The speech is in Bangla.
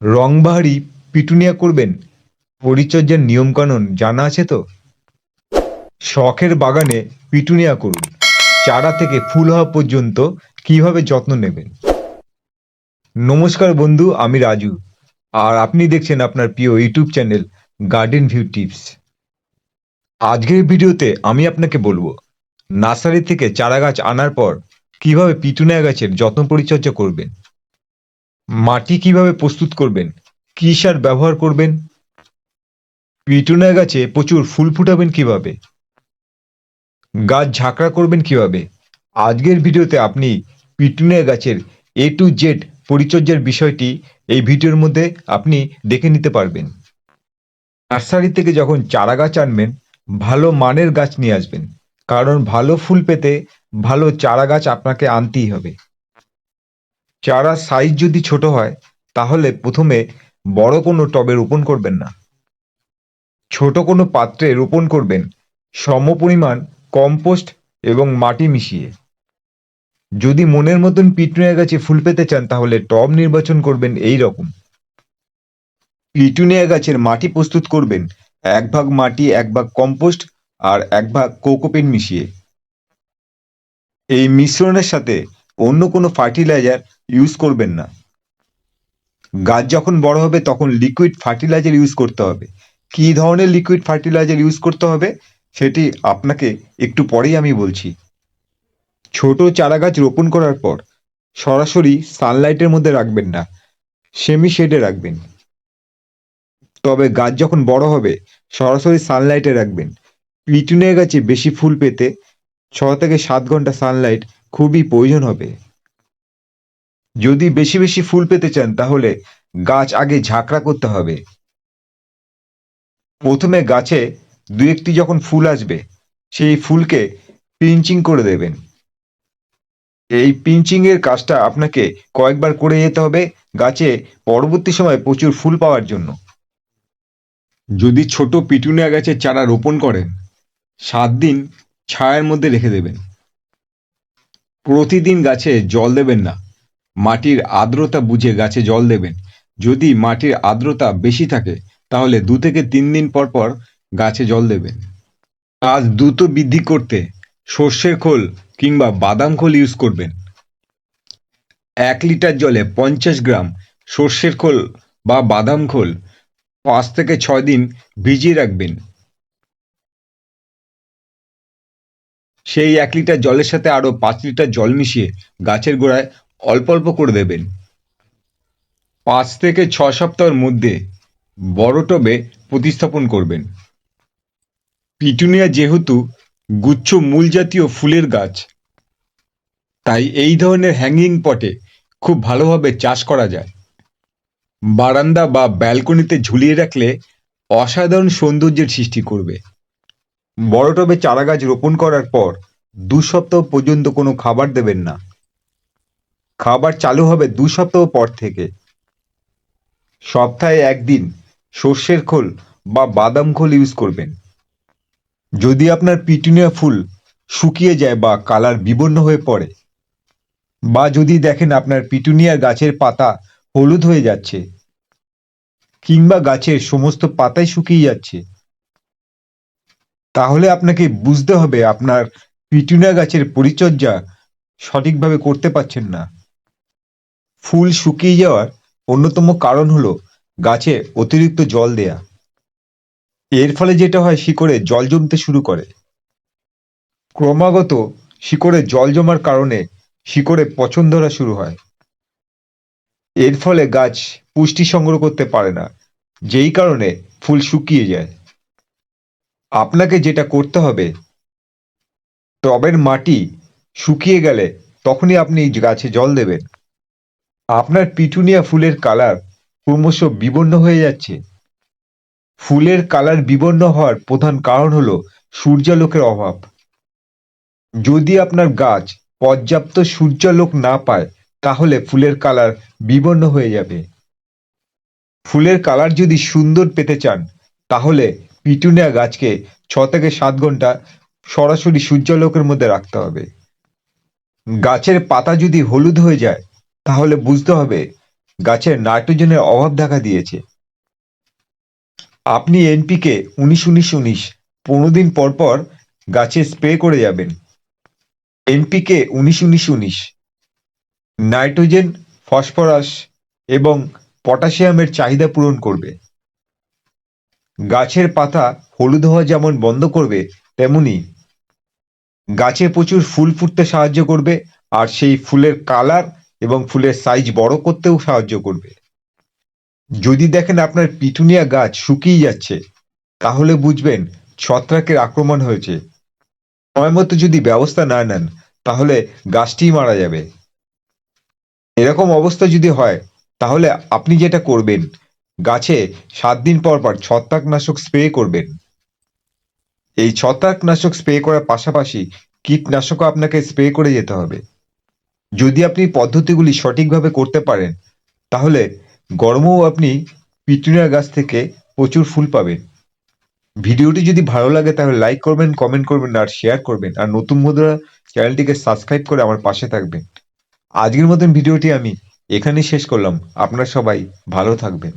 রংবাহারি পিটুনিয়া করবেন? পরিচর্যার নিয়মকানুন জানা আছে তো? শখের বাগানে পিটুনিয়া করুন। চারা থেকে ফুল হওয়া পর্যন্ত কীভাবে যত্ন নেবেন? নমস্কার বন্ধু, আমি রাজু। আর আপনি দেখছেন আপনার প্রিয় YouTube channel garden view tips আজকের ভিডিওতে আমি আপনাকে বলব, নার্সারি থেকে চারা গাছ আনার পর কীভাবে পিটুনিয়া গাছের যত্ন পরিচর্যা করবেন? মাটি কীভাবে প্রস্তুত করবেন? কি সার ব্যবহার করবেন? পিটুনিয়া গাছে প্রচুর ফুল ফুটাবেন কীভাবে? গাছ ঝাঁকড়া করবেন কীভাবে? আজকের ভিডিওতে আপনি পিটুনিয়া গাছের এ টু জেড পরিচর্যার বিষয়টি এই ভিডিওর মধ্যে আপনি দেখে নিতে পারবেন। নার্সারি থেকে যখন চারা গাছ আনবেন, ভালো মানের গাছ নিয়ে আসবেন। কারণ ভালো ফুল পেতে ভালো চারা গাছ আপনাকে আনতেই হবে। চারা সাইজ যদি ছোট হয়, তাহলে প্রথমে বড় কোনো টবে রোপণ করবেন না। ছোট কোনো পাত্রে রোপণ করবেন সমপরিমাণ কম্পোস্ট এবং মাটি মিশিয়ে। যদি মনের মতন পিটুনিয়া গাছে ফুল পেতে চান, তাহলে টব নির্বাচন করবেন এই রকম। পিটুনিয়া গাছের মাটি প্রস্তুত করবেন, এক ভাগ মাটি, এক ভাগ কম্পোস্ট আর এক ভাগ কোকোপিন মিশিয়ে। এই মিশ্রণের সাথে অন্য কোনো ফার্টিলাইজার ইউজ করবেন না। গাছ যখন বড় হবে, তখন লিকুইড ফার্টিলাইজার ইউজ করতে হবে। কী ধরনের লিকুইড ফার্টিলাইজার ইউজ করতে হবে, সেটি আপনাকে একটু পরেই আমি বলছি। ছোট চারা গাছ রোপণ করার পর সরাসরি সানলাইটের মধ্যে রাখবেন না সেমি শেডে রাখবেন। তবে গাছ যখন বড় হবে, সরাসরি সানলাইটে রাখবেন। পিটুনের গাছে বেশি ফুল পেতে ছ থেকে সাত ঘণ্টা সানলাইট খুবই প্রয়োজন হবে। যদি বেশি বেশি ফুল পেতে চান, তাহলে গাছ আগে ঝাঁকড়া করতে হবে। প্রথমে গাছে দু একটি যখন ফুল আসবে, সেই ফুলকে পিঞ্চিং করে দেবেন। এই পিঞ্চিং এর কাজটা আপনাকে কয়েকবার করে যেতে হবে গাছে পরবর্তী সময় প্রচুর ফুল পাওয়ার জন্য। যদি ছোট পিটুনিয়া গাছের চারা রোপণ করেন, সাত দিন ছায়ার মধ্যে রেখে দেবেন। প্রতিদিন গাছে জল দেবেন না। মাটির আর্দ্রতা বুঝে গাছে জল দেবেন। যদি মাটির আর্দ্রতা বেশি থাকে, তাহলে দু থেকে তিন দিন পর পর গাছে জল দেবেন। গাছ দ্রুত বৃদ্ধি করতে সর্ষের খোল কিংবা বাদাম খোল ইউজ করবেন। এক লিটার জলে পঞ্চাশ গ্রাম সর্ষের খোল বা বাদাম খোল পাঁচ থেকে ছয় দিন ভিজিয়ে রাখবেন। সেই এক লিটার জলের সাথে আরও পাঁচ লিটার জল মিশিয়ে গাছের গোড়ায় অল্প অল্প করে দেবেন। পাঁচ থেকে ছ সপ্তাহের মধ্যে বড় টবে প্রতিস্থাপন করবেন। পিটুনিয়া যেহেতু গুচ্ছ মূল জাতীয় ফুলের গাছ, তাই এই ধরনের হ্যাঙ্গিং পটে খুব ভালোভাবে চাষ করা যায়। বারান্দা বা ব্যালকনিতে ঝুলিয়ে রাখলে অসাধারণ সৌন্দর্যের সৃষ্টি করবে। বড় টবে চারা গাছ রোপণ করার পর দু সপ্তাহ পর্যন্ত কোনো খাবার দেবেন না। খাবার চালু হবে দু সপ্তাহ পর থেকে। সপ্তাহে একদিন সর্ষের খোল বা বাদাম খোল ইউজ করবেন। যদি আপনার পিটুনিয়া ফুল শুকিয়ে যায় বা কালার বিবর্ণ হয়ে পড়ে, বা যদি দেখেন আপনার পিটুনিয়ার গাছের পাতা হলুদ হয়ে যাচ্ছে, কিংবা গাছের সমস্ত পাতাই শুকিয়ে যাচ্ছে তাহলে আপনাকে বুঝতে হবে আপনার পিটুনা গাছের পরিচর্যা সঠিকভাবে করতে পারছেন না। ফুল শুকিয়ে যাওয়ার অন্যতম কারণ হলো গাছে অতিরিক্ত জল দেয়া। এর ফলে যেটা হয়, শিকড়ে জল জমতে শুরু করে। ক্রমাগত শিকড়ে জল জমার কারণে শিকড়ে পচন ধরা শুরু হয়। এর ফলে গাছ পুষ্টি সংগ্রহ করতে পারে না, যেই কারণে ফুল শুকিয়ে যায়। আপনাকে যেটা করতে হবে, টবের মাটি শুকিয়ে গেলে তখনই আপনি গাছে জল দেবেন। আপনার পিটুনিয়া ফুলের কালার ক্রমশ বিবর্ণ হয়ে যাচ্ছে। ফুলের কালার বিবর্ণ হওয়ার প্রধান কারণ হলো সূর্যালোকের অভাব। যদি আপনার গাছ পর্যাপ্ত সূর্যালোক না পায়, তাহলে ফুলের কালার বিবর্ণ হয়ে যাবে। ফুলের কালার যদি সুন্দর পেতে চান, তাহলে পিটুনিয়া গাছকে ছ থেকে সাত ঘণ্টা সরাসরি সূর্যালোকের মধ্যে রাখতে হবে। গাছের পাতা যদি হলুদ হয়ে যায়, তাহলে বুঝতে হবে গাছের নাইট্রোজেনের অভাব দেখা দিয়েছে। আপনি এনপিকে উনিশ উনিশ উনিশ পনেরো দিন পর পর গাছে স্প্রে করে যাবেন। এনপিকে উনিশ উনিশ উনিশ নাইট্রোজেন, ফসফরাস এবং পটাশিয়ামের চাহিদা পূরণ করবে। গাছের পাতা হলুদ হওয়া যেমন বন্ধ করবে, তেমনি গাছে প্রচুর ফুল ফুটতে সাহায্য করবে, আর সেই ফুলের কালার এবং ফুলের সাইজ বড় করতেও সাহায্য করবে। যদি দেখেন আপনার পিটুনিয়া গাছ শুকিয়ে যাচ্ছে, তাহলে বুঝবেন ছত্রাকের আক্রমণ হয়েছে। সময় মতো যদি ব্যবস্থা না নেন, তাহলে গাছটিই মারা যাবে। এরকম অবস্থা যদি হয়, তাহলে আপনি যেটা করবেন গাছে সাত দিন পর পর ছত্রাকনাশক স্প্রে করবেন। এই ছত্রাকনাশক স্প্রে করার পাশাপাশি কীটনাশকও আপনাকে স্প্রে করে যেতে হবে। যদি আপনি পদ্ধতিগুলি সঠিকভাবে করতে পারেন, তাহলে গরমেও আপনি পিটুনিয়া গাছ থেকে প্রচুর ফুল পাবেন। ভিডিওটি যদি ভালো লাগে, তাহলে লাইক করবেন কমেন্ট করবেন, আর শেয়ার করবেন। আর নতুন বন্ধুরা, চ্যানেলটিকে সাবস্ক্রাইব করে আমার পাশে থাকবেন। আজকের মতন ভিডিওটি আমি এখানেই শেষ করলাম। আপনারা সবাই ভালো থাকবেন।